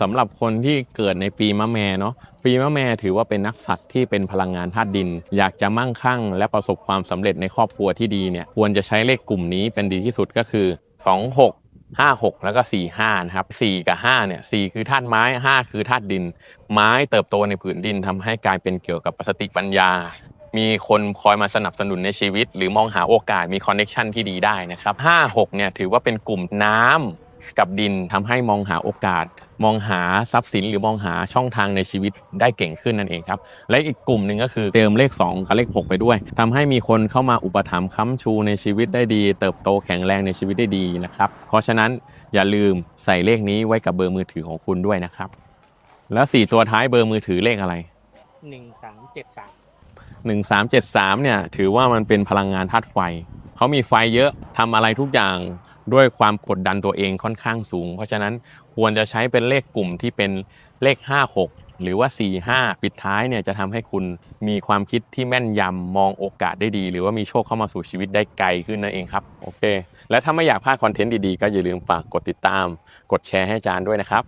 สำหรับคนที่เกิดในปีมะแม่เนาะปีมะแม่ถือว่าเป็นนักสัตว์ที่เป็นพลังงานธาตุดิน อยากจะมั่งคั่ง และประสบความสำเร็จในครอบครัวที่ดีเนี่ยควรจะใช้เลขกลุ่มนี้เป็นดีที่สุดก็คือ 26 56 แล้วก็ 45นะครับ4กับ5เนี่ย4คือธาตุไม้ 5 คือธาตุดิน ไม้เติบโตในผืนดินทำให้กลายเป็นเกี่ยวกับสติปัญญา มีคนคอยมาสนับสนุนในชีวิต หรือมองหาโอกาสมีคอนเน็ชันที่ดีได้นะครับ5 6เนี่ยถือว่าเป็นกลุ่มน้ำ กับดินทำให้มองหาโอกาส มองหาทรัพย์สินหรือมองหาช่องทางในชีวิตได้เก่งขึ้นนั่นเองครับและอีกกลุ่มหนึ่งก็คือเติมเลข2กับเลข 6 ไปด้วยทำให้มีคนเข้ามาอุปถัมภ์ค้ำชูในชีวิตได้ดี เติบโตแข็งแรงในชีวิตได้ดีนะครับเพราะฉะนั้นอย่าลืมใส่เลขนี้ไว้กับเบอร์มือถือของคุณด้วยนะครับ แล้ว 4 ตัวท้ายเบอร์มือถือเลขอะไรหนึ่งสามเจ็ดสาม1373เนี่ยถือว่ามันเป็นพลังงานธาตุไฟเขามีไฟเยอะทำอะไรทุกอย่าง ด้วยความกดดันตัวเองค่อนข้างสูง เพราะฉะนั้นควรจะใช้เป็นเลขกลุ่มที่เป็นเลข 56 หรือว่า 45 ปิดท้ายเนี่ยจะทำให้คุณมีความคิดที่แม่นยำมองโอกาสได้ดี หรือว่ามีโชคเข้ามาสู่ชีวิตได้ไกลขึ้นนั่นเองครับโอเค และถ้าไม่อยากพลาดคอนเทนต์ดีๆ ก็อย่าลืมฝากกดติดตาม กดแชร์ให้อาจารย์ด้วยนะครับ